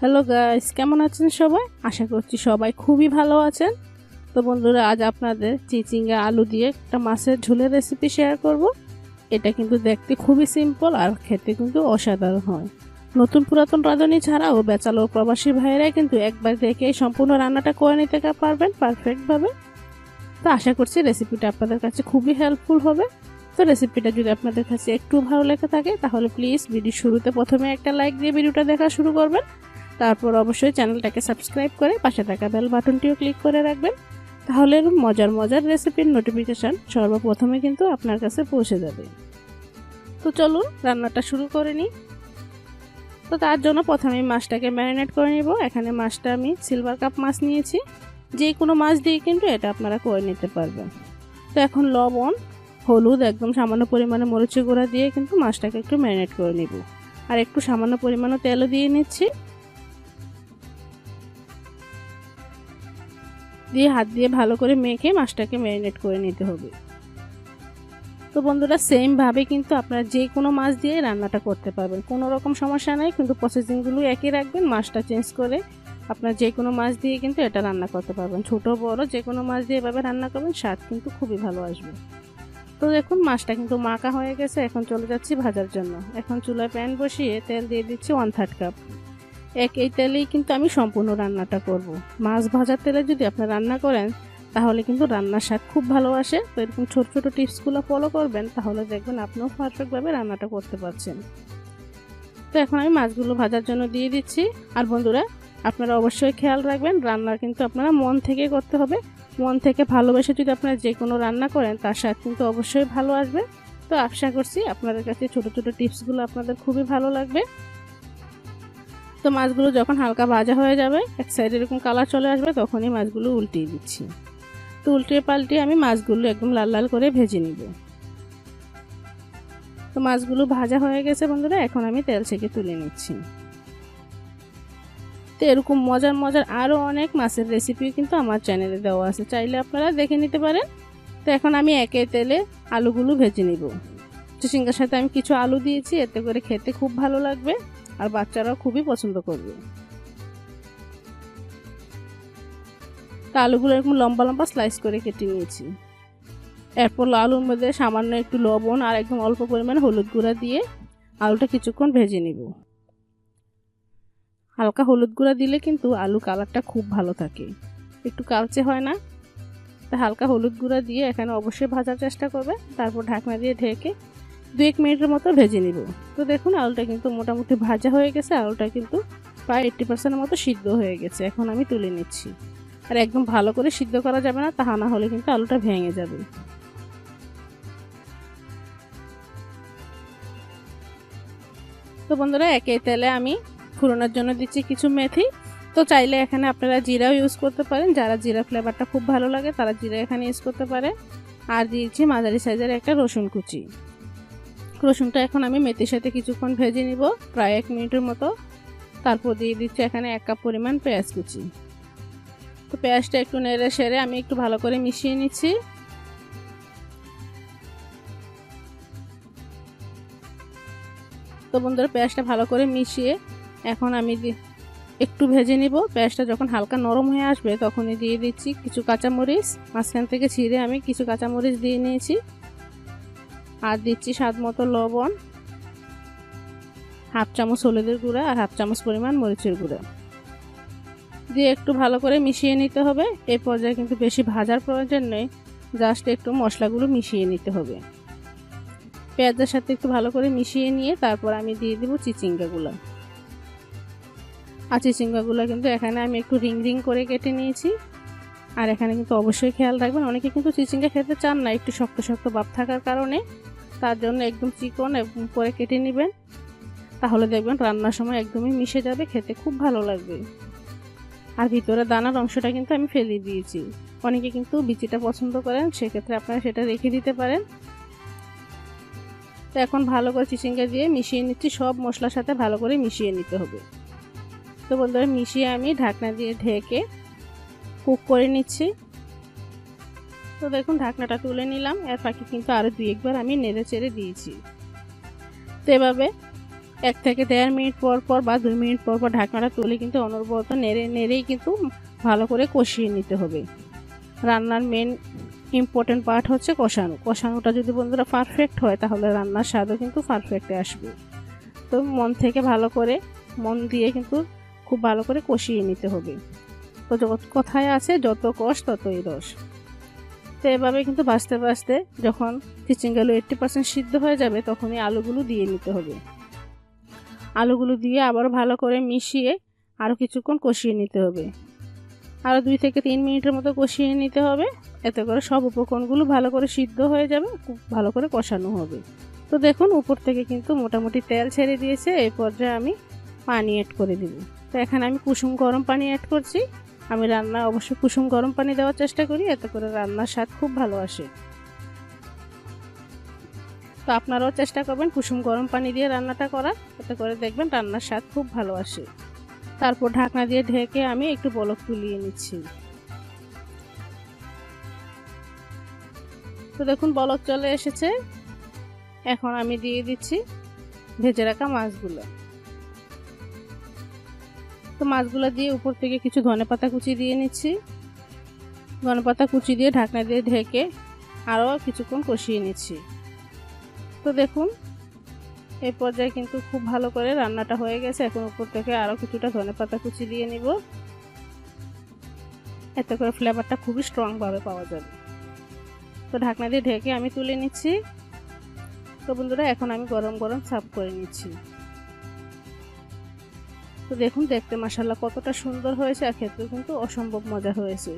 Hello guys কেমন আছেন সবাই? আশা করছি সবাই খুবই ভালো আছেন। তো বন্ধুরা, আজ আপনাদের চিচিঙ্গা আলু দিয়ে একটা মাছের ঝোলের রেসিপি শেয়ার করব। এটা কিন্তু দেখতে খুবই সিম্পল আর খেতে কিন্তু অসাধারণ হয়। নতুন পুরাতন রাঁধুনি ছাড়াও বেচালো প্রবাসী ভাইয়েরাই কিন্তু একবার দেখেই সম্পূর্ণ রান্নাটা করে নিতে পারবেন পারফেক্টভাবে তো আশা করছি রেসিপিটা আপনাদের কাছে খুবই হেল্পফুল হবে। তো রেসিপিটা যদি আপনাদের কাছে একটু ভালো লেগে থাকে, তাহলে প্লিজ ভিডিও শুরুতে প্রথমে একটা লাইক দিয়ে ভিডিওটা দেখা শুরু করবেন। তারপর অবশ্যই চ্যানেলটাকে সাবস্ক্রাইব করে পাশে থাকা বেল বাটনটিও ক্লিক করে রাখবেন। তাহলে মজার মজার রেসিপির নোটিফিকেশান সর্বপ্রথমে কিন্তু আপনার কাছে পৌঁছে যাবে। তো চলুন রান্নাটা শুরু করে নিই। তো তার জন্য প্রথমে মাছটাকে ম্যারিনেট করে নিব। এখানে মাছটা আমি সিলভার কাপ মাছ নিয়েছি। যে কোনো মাছ দিয়ে কিন্তু এটা আপনারা করে নিতে পারবেন। তো এখন লবণ, হলুদ, একদম সামান্য পরিমাণে মরিচের গুঁড়া দিয়ে কিন্তু মাছটাকে একটু ম্যারিনেট করে নিব। আর একটু সামান্য পরিমাণে তেলও দিয়ে নিচ্ছি। দিয়ে হাত দিয়ে ভালো করে মেখে মাছটাকে ম্যারিনেট করে নিতে হবে। তো বন্ধুরা সেমভাবে কিন্তু আপনারা যে কোনো মাছ দিয়ে রান্নাটা করতে পারবেন। কোনো রকম সমস্যা নাই, কিন্তু প্রসেসিংগুলো একই রাখবেন, মাছটা চেঞ্জ করে আপনার যে কোনো মাছ দিয়ে কিন্তু এটা রান্না করতে পারবেন। ছোট, বড় যে কোনো মাছ দিয়ে এভাবে রান্না করবেন, স্বাদ কিন্তু খুবই ভালো আসবে। তো দেখুন, মাছটা কিন্তু মাখা হয়ে গেছে, এখন চলে যাচ্ছি ভাজার জন্য। এখন চুলায় প্যান বসিয়ে তেল দিয়ে দিচ্ছি ওয়ান থার্ড কাপ এক এই তেলেই কিন্তু আমি সম্পূর্ণ রান্নাটা করব। মাছ ভাজার তেলে যদি আপনি রান্না করেন, তাহলে কিন্তু রান্নার স্বাদ খুব ভালো আসে। তো এরকম ছোট ছোট টিপসগুলো ফলো করবেন, তাহলে দেখবেন আপনিও পারফেক্টভাবে রান্নাটা করতে পারছেন। তো এখন আমি মাছগুলো ভাজার জন্য দিয়ে দিচ্ছি। আর বন্ধুরা, আপনারা অবশ্যই খেয়াল রাখবেন রান্না কিন্তু আপনারা মন থেকে করতে হবে। মন থেকে ভালোবেসে যদি আপনারা যে কোনো রান্না করেন, তার স্বাদ কিন্তু অবশ্যই ভালো আসবে। তো আশা করছি আপনাদের কাছে ছোট ছোট টিপসগুলো আপনাদের খুবই ভালো লাগবে। তো মাছগুলো যখন হালকা ভাজা হয়ে যাবে, এক সাইডে এরকম কালার চলে আসবে, তখনই মাছগুলো উল্টিয়ে দিচ্ছি। তো উল্টিয়ে পাল্টিয়ে আমি মাছগুলো একদম লাল লাল করে ভেজে নিব। তো মাছগুলো ভাজা হয়ে গেছে বন্ধুরা, এখন আমি তেল থেকে তুলে নিচ্ছি। তো এরকম মজার মজার আরও অনেক মাছের রেসিপি কিন্তু আমার চ্যানেলে দেওয়া আছে, চাইলে আপনারা দেখে নিতে পারেন। তো এখন আমি একে তেলে আলুগুলো ভেজে নিব। চিচিঙ্গার সাথে আমি কিছু আলু দিয়েছি, এতে করে খেতে খুব ভালো লাগবে। আর বাচ্চারাও খুবই পছন্দ করবে। তা আলুগুলো এরকম লম্বা লম্বা স্লাইস করে কেটে নিয়েছি। এরপর আলুর মধ্যে সামান্য একটু লবণ আর একদম অল্প পরিমাণে হলুদ গুঁড়া দিয়ে আলুটা কিছুক্ষণ ভেজে নিব। হালকা হলুদ গুঁড়া দিলে কিন্তু আলু কালারটা খুব ভালো থাকে। একটু কালচে হয় না? তা হালকা হলুদ গুঁড়া দিয়ে এখানে অবশ্যই ভাজার চেষ্টা করবে। তারপর ঢাকনা দিয়ে ঢেকে দু এক মিনিটের মতো ভেজে নিব। তো দেখুন, আলুটা কিন্তু মোটামুটি ভাজা হয়ে গেছে। আলুটা কিন্তু প্রায় এইট্টি পার্সেন্টের মতো সিদ্ধ হয়ে গেছে। এখন আমি তুলে নিচ্ছি। আর একদম ভালো করে সিদ্ধ করা যাবে না তাহা না হলে কিন্তু আলুটা ভেঙে যাবে। তো বন্ধুরা, একে তেলে আমি ফুরোনোর জন্য দিচ্ছি কিছু মেথি। তো চাইলে এখানে আপনারা জিরাও ইউজ করতে পারেন। যারা জিরা ফ্লেভারটা খুব ভালো লাগে, তারা জিরা এখানে ইউজ করতে পারে। আর দিয়েছি মাঝারি সাইজের একটা রসুন কুচি। রসুনটা এখন আমি মেথির সাথে কিছুক্ষণ ভেজে নিব, প্রায় এক মিনিটের মতো। তারপর দিয়ে দিচ্ছি এখানে এক কাপ পরিমাণ পেঁয়াজ কুচি। তো পেঁয়াজটা একটু নেড়ে সেরে আমি একটু ভালো করে মিশিয়ে নিচ্ছি। তো বন্ধুরা, পেঁয়াজটা ভালো করে মিশিয়ে এখন আমি একটু ভেজে নিব। পেঁয়াজটা যখন হালকা নরম হয়ে আসবে, তখনই দিয়ে দিচ্ছি কিছু কাঁচামরিচ। মাঝখান থেকে ছিঁড়ে আমি কিছু কাঁচামরিচ দিয়ে নিয়েছি। আর দিচ্ছি স্বাদ মতো লবণ, হাফ চামচ হলুদের গুঁড়া আর হাফ চামচ পরিমাণ মরিচের গুঁড়া। দিয়ে একটু ভালো করে মিশিয়ে নিতে হবে। এই পর্যায়ে কিন্তু বেশি ভাজার প্রয়োজন নেই, জাস্ট একটু মশলাগুলো মিশিয়ে নিতে হবে। পেঁয়াজের সাথে একটু ভালো করে মিশিয়ে নিয়ে তারপর আমি দিয়ে দেবো চিচিঙ্গাগুলো। আর চিচিঙ্গাগুলো কিন্তু এখানে আমি একটু রিং রিং করে কেটে নিয়েছি। আর এখানে কিন্তু অবশ্যই খেয়াল রাখবেন, অনেকে কিন্তু চিচিঙ্গা খেতে চান না, একটু শক্ত শক্ত ভাব থাকার কারণে। তার জন্য একদম চিকন করে কেটে নেবেন। তাহলে দেখবেন রান্নার সময় একদমই মিশে যাবে, খেতে খুব ভালো লাগবে। আর ভিতরে দানার অংশটা কিন্তু আমি ফেলে দিয়েছি। অনেকে কিন্তু বিচিটা পছন্দ করেন, সেক্ষেত্রে আপনারা সেটা রেখে দিতে পারেন। তো এখন ভালো করে চিচিঙ্গা দিয়ে মিশিয়ে নিচ্ছি, সব মশলার সাথে ভালো করে মিশিয়ে নিতে হবে। তো বন্ধুরা, মিশিয়ে আমি ঢাকনা দিয়ে ঢেকে কুক করে নিচ্ছি। তো দেখুন, ঢাকনাটা তুলে নিলাম। এর ফাঁকে কিন্তু আরও দুই একবার আমি নেড়ে চেড়ে দিয়েছি। তো এভাবে এক থেকে দেড় মিনিট পর পর বা দুই মিনিট পর পর ঢাকনাটা তুলে কিন্তু অনবরত নেড়ে, নেড়েই কিন্তু ভালো করে কষিয়ে নিতে হবে। রান্নার মেন ইম্পর্টেন্ট পার্ট হচ্ছে কষানো। কষানোটা যদি বন্ধুরা পারফেক্ট হয়, তাহলে রান্নার স্বাদও কিন্তু পারফেক্টে আসবে। তো মন থেকে ভালো করে, মন দিয়ে কিন্তু খুব ভালো করে কষিয়ে নিতে হবে। তো কথায় আছে, যত কষ, ততই রস। তো এভাবে কিন্তু বাঁচতে বাঁচতে যখন চিচিঙ্গালু এইট্টি পার্সেন্ট সিদ্ধ হয়ে যাবে, তখনই আলুগুলো দিয়ে নিতে হবে। আলুগুলো দিয়ে আবার ভালো করে মিশিয়ে আরও কিছুক্ষণ কষিয়ে নিতে হবে। আরও দুই থেকে তিন মিনিটের মতো কষিয়ে নিতে হবে। এতে করে সব উপকরণগুলো ভালো করে সিদ্ধ হয়ে যাবে, খুব ভালো করে কষানো হবে। তো দেখুন, উপর থেকে কিন্তু মোটামুটি তেল ছেড়ে দিয়েছে। এই পর্যায়ে আমি পানি অ্যাড করে দিব। তো এখানে আমি কুসুম গরম পানি অ্যাড করছি। আমি রান্না অবশ্যই কুসুম গরম পানি দেওয়ার চেষ্টা করি, এতে করে রান্নার স্বাদ খুব ভালো আসে। তো আপনারাও চেষ্টা করবেন কুসুম গরম পানি দিয়ে রান্নাটা করার, এতে করে দেখবেন রান্নার স্বাদ খুব ভালো আসে। তারপর ঢাকনা দিয়ে ঢেকে আমি একটু বলক তুলিয়ে নিচ্ছি। তো দেখুন বলক চলে এসেছে। এখন আমি দিয়ে দিচ্ছি ভেজে রাখা মাছগুলো। তো মাছগুলো দিয়ে উপর থেকে কিছু ধনে পাতা কুচি দিয়ে নিচ্ছি। ধনে পাতা কুচি দিয়ে ঢাকনা দিয়ে ঢেকে আরও কিছুক্ষণ কষিয়ে নিচ্ছি। তো দেখুন এই পর্যায়ে কিন্তু খুব ভালো করে রান্নাটা হয়ে গেছে। এখন উপর থেকে আরও কিছুটা ধনে পাতা কুচি দিয়ে নিব। এতে করে ফ্লেভারটা খুবই স্ট্রংভাবে পাওয়া যাবে। তো ঢাকনা দিয়ে ঢেকে আমি তুলে নিচ্ছি। তো বন্ধুরা, এখন আমি গরম গরম সার্ভ করে নিচ্ছি। তো দেখুন দেখতে মাসাল্লাহ কতটা সুন্দর হয়েছে আর খেতেও কিন্তু অসম্ভব মজা হয়েছে।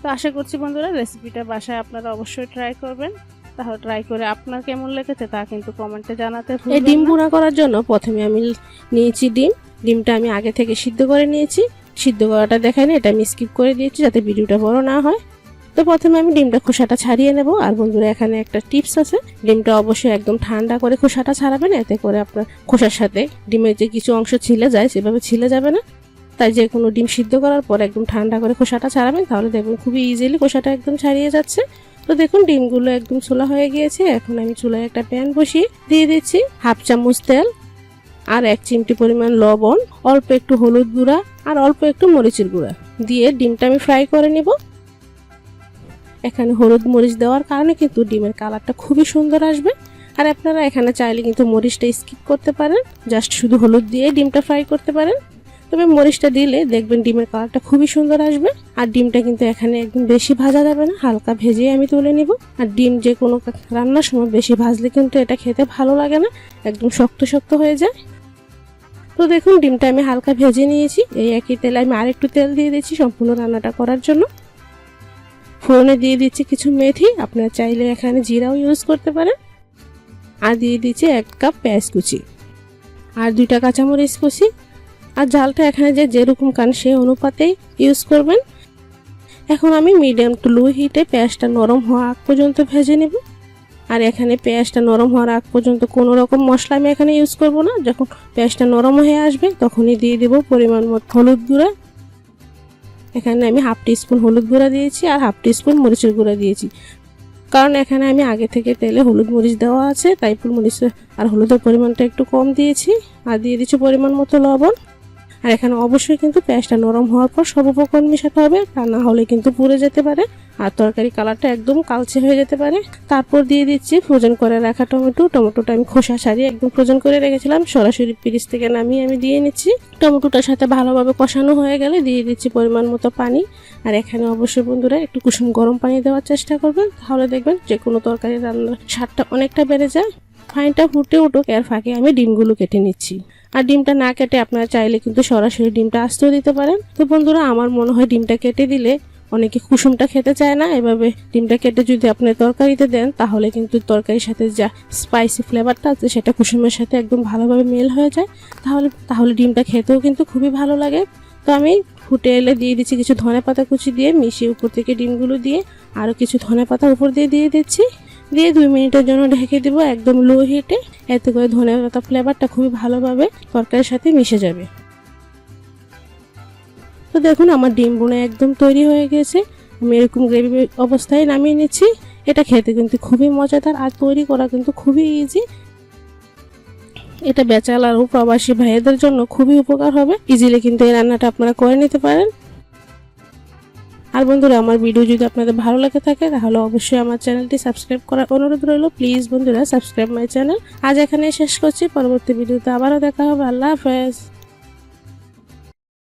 তো আশা করছি বন্ধুরা রেসিপিটা বাসায় আপনারা অবশ্যই ট্রাই করবেন। তাহলে ট্রাই করে আপনার কেমন লেগেছে তা কিন্তু কমেন্টে জানাতে এই ডিম। গুঁড়া করার জন্য প্রথমে আমি নিয়েছি ডিম। ডিমটা আমি আগে থেকে সিদ্ধ করে নিয়েছি। সিদ্ধ করাটা দেখায়নি এটা আমি স্কিপ করে দিয়েছি যাতে ভিডিওটা বড় না হয়। তো প্রথমে আমি ডিমটা খোসাটা ছাড়িয়ে নেব। আর বন্ধুরা, এখানে একটা টিপস আছে। ডিমটা অবশ্যই একদম ঠান্ডা করে খোসাটা ছাড়াবেন, এতে করে আপনার খোসার সাথে ডিমের যে কিছু অংশ ছিলে যায়, সেভাবে ছিলে যাবে না। তাই যে কোনো ডিম সিদ্ধ করার পর একদম ঠান্ডা করে খোসাটা ছাড়াবেন, তাহলে দেখবেন খুবই ইজিলি খোসাটা একদম ছাড়িয়ে যাচ্ছে। তো দেখুন, ডিমগুলো একদম চুলা হয়ে গিয়েছে। এখন আমি চুলায় একটা প্যান বসিয়ে দিয়ে দিচ্ছি হাফ চামচ তেল আর এক চিমটি পরিমাণ লবণ, অল্প একটু হলুদ গুঁড়া আর অল্প একটু মরিচের গুঁড়া। দিয়ে ডিমটা আমি ফ্রাই করে নিব। এখানে হলুদ মরিচ দেওয়ার কারণে কিন্তু ডিমের কালারটা খুবই সুন্দর আসবে। আর আপনারা এখানে চাইলে কিন্তু মরিচটা স্কিপ করতে পারেন। জাস্ট শুধু হলুদ দিয়ে ডিমটা ফ্রাই করতে পারেন। তবে মরিচটা দিলে দেখবেন ডিমের কালারটা খুবই সুন্দর আসবে। আর ডিমটা কিন্তু এখানে একদম বেশি ভাজা যাবে না, হালকা ভেজে আমি তুলে নিব। আর ডিম যে কোনো রান্নার সময় বেশি ভাজলে কিন্তু এটা খেতে ভালো লাগে না, একদম শক্ত শক্ত হয়ে যায়। তো দেখুন, ডিমটা আমি হালকা ভেজে নিয়েছি। এই একই তেলে আমি আরেকটু তেল দিয়ে দিয়েছি সম্পূর্ণ রান্নাটা করার জন্য। ফোড়নে দিয়ে দিচ্ছি কিছু মেথি। আপনারা চাইলে এখানে জিরাও ইউজ করতে পারেন। আর দিয়ে দিচ্ছি এক কাপ পেঁয়াজ কুচি। আর দুইটা কাঁচামরিচ কুচি। আর জালটা এখানে যে যেরকম কান সেই অনুপাতেই ইউজ করবেন। এখন আমি মিডিয়াম টু লো হিটে পেঁয়াজটা নরম হওয়া আগ পর্যন্ত ভেজে নেব। আর এখানে পেঁয়াজটা নরম হওয়ার আগ পর্যন্ত কোনো রকম মশলা আমি এখানে ইউজ করব না। যখন পেঁয়াজটা নরম হয়ে আসবে, তখনই দিয়ে দেব পরিমাণ মতো হলুদ গুঁড়া। এখানে আমি হাফ টিস্পুন হলুদ গুঁড়া দিয়েছি আর হাফ টিস্পুন মরিচের গুঁড়া দিয়েছি। কারণ এখানে আমি আগে থেকে তেলে হলুদ মরিচ দেওয়া আছে, তাই ফুল মরিচ আর হলুদের পরিমাণটা একটু কম দিয়েছি। আর দিয়ে দিচ্ছি পরিমাণ মতো লবণ। আর এখানে অবশ্যই কিন্তু পেঁয়াজটা নরম হওয়ার পর সব উপকরণ মেশাতে হবে, তা না হলে কিন্তু পুড়ে যেতে পারে। আর তরকারি কালারটা একদম কালচে হয়ে যেতে পারে। তারপর দিয়ে দিচ্ছি ফ্রোজেন করে রাখা টমেটো। টমেটোটা আমি খোসা ছাড়িয়ে একদম ফ্রোজেন করে রেখেছিলাম। সরাসরি পিরিচ থেকে নামিয়ে আমি দিয়ে নিচ্ছি। টমেটোটার সাথে ভালোভাবে কষানো হয়ে গেলে দিয়ে দিচ্ছি পরিমাণ মতো পানি। আর এখানে অবশ্যই বন্ধুরা একটু কুসুম গরম পানি দেওয়ার চেষ্টা করবেন। তাহলে দেখবেন যে কোনো তরকারি রান্নার স্বাদটা অনেকটা বেড়ে যায়। ফাইনটা ফুটে উঠুক। এর ফাঁকে আমি ডিমগুলো কেটে নিচ্ছি। আর ডিমটা না কেটে আপনারা চাইলে কিন্তু সরাসরি ডিমটা আস্তেও দিতে পারেন। তো বন্ধুরা, আমার মনে হয় ডিমটা কেটে দিলে অনেকে কুসুমটা খেতে চায় না। এভাবে ডিমটা কেটে যদি আপনি তরকারিতে দেন, তাহলে কিন্তু তরকারির সাথে যা স্পাইসি ফ্লেভারটা আছে, সেটা কুসুমের সাথে একদম ভালোভাবে মেল হয়ে যায়। তাহলে তাহলে ডিমটা খেতেও কিন্তু খুবই ভালো লাগে। তো আমি ফুটে এলে দিয়ে দিচ্ছি কিছু ধনে পাতা কুচি দিয়ে, মিশিয়ে উপর থেকে ডিমগুলো দিয়ে আরও কিছু ধনে পাতা উপর দিয়ে দিয়ে দিচ্ছি। দিয়ে দুই মিনিটের জন্য ঢেকে দিব একদম লো হিটে। এতে করে ধনে পাতা ফ্লেভারটা খুবই ভালোভাবে তরকারির সাথে মিশে যাবে। তো দেখুন আমার ডিম বোনা একদম তৈরি হয়ে গেছে। আমি এরকম গ্রেভি অবস্থায় নামিয়ে নিচ্ছি। এটা খেতে কিন্তু খুবই মজাদার আর তৈরি করা কিন্তু খুবই ইজি এটা বেচাল আর প্রবাসী ভাইয়াদের জন্য খুবই উপকার হবে। ইজিলি কিন্তু এই রান্নাটা আপনারা করে নিতে পারেন। আর বন্ধুরা, আমার ভিডিও যদি আপনাদের ভালো লাগে থাকে, তাহলে অবশ্যই আমার চ্যানেলটি সাবস্ক্রাইব করার অনুরোধ রইল। প্লিজ বন্ধুরা সাবস্ক্রাইব মাই চ্যানেল আজ এখানে শেষ করছি। পরবর্তী ভিডিওতে আবারও দেখা হবে। আল্লাহ হাফেজ।